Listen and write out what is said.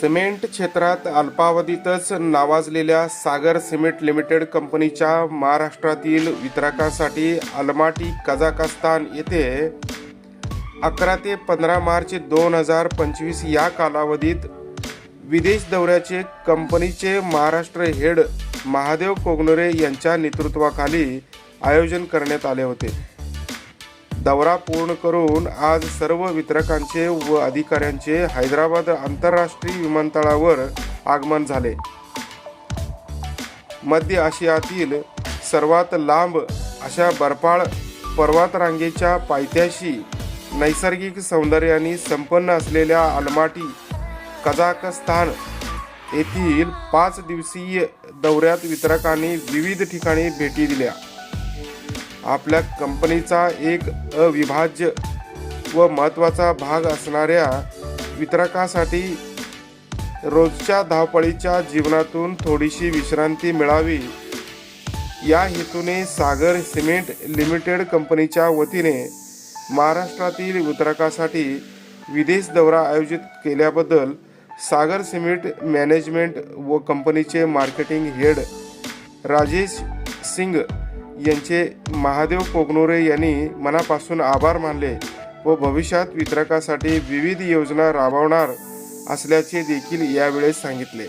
Cement क्षेत्रात अल्पावधीतच नावाजलेल्या सागर सिमेंट लिमिटेड कंपनीच्या महाराष्ट्रातील वितरकासाठी अलमाटी कझाकस्तान येथे अकरा ते पंधरा मार्च दोन हजार पंचवीस या कालावधीत विदेश दौऱ्याचे कंपनीचे महाराष्ट्र हेड महादेव कोगनोरे यांच्या नेतृत्वाखाली आयोजन करण्यात आले होते. दौरा पूर्ण करून आज सर्व वितरकांचे व अधिकाऱ्यांचे हैदराबाद आंतरराष्ट्रीय विमानतळावर आगमन झाले. मध्य आशियातील सर्वात लांब अशा बर्फाळ पर्वतरांगेच्या पायथ्याशी नैसर्गिक सौंदर्याने संपन्न असलेल्या अलमाटी कझाकस्तान येथील पाच दिवसीय दौऱ्यात वितरकांनी विविध ठिकाणी भेटी दिल्या. आपल्या कंपनीचा एक अविभाज्य व महत्त्वाचा भाग असणाऱ्या वितरकासाठी रोजच्या धावपळीच्या जीवनातून थोडीशी विश्रांती मिळावी. या हेतूने सागर सिमेंट लिमिटेड कंपनीच्या वतीने महाराष्ट्रातील वितरकासाठी विदेश दौरा आयोजित केल्याबद्दल सागर सिमेंट मॅनेजमेंट व कंपनीचे मार्केटिंग हेड राजेश सिंग यांचे महादेव कोगनोरे यांनी मनापासून आभार मानले व भविष्यात वितरकासाठी विविध योजना राबवणार असल्याचे देखील यावेळेस सांगितले.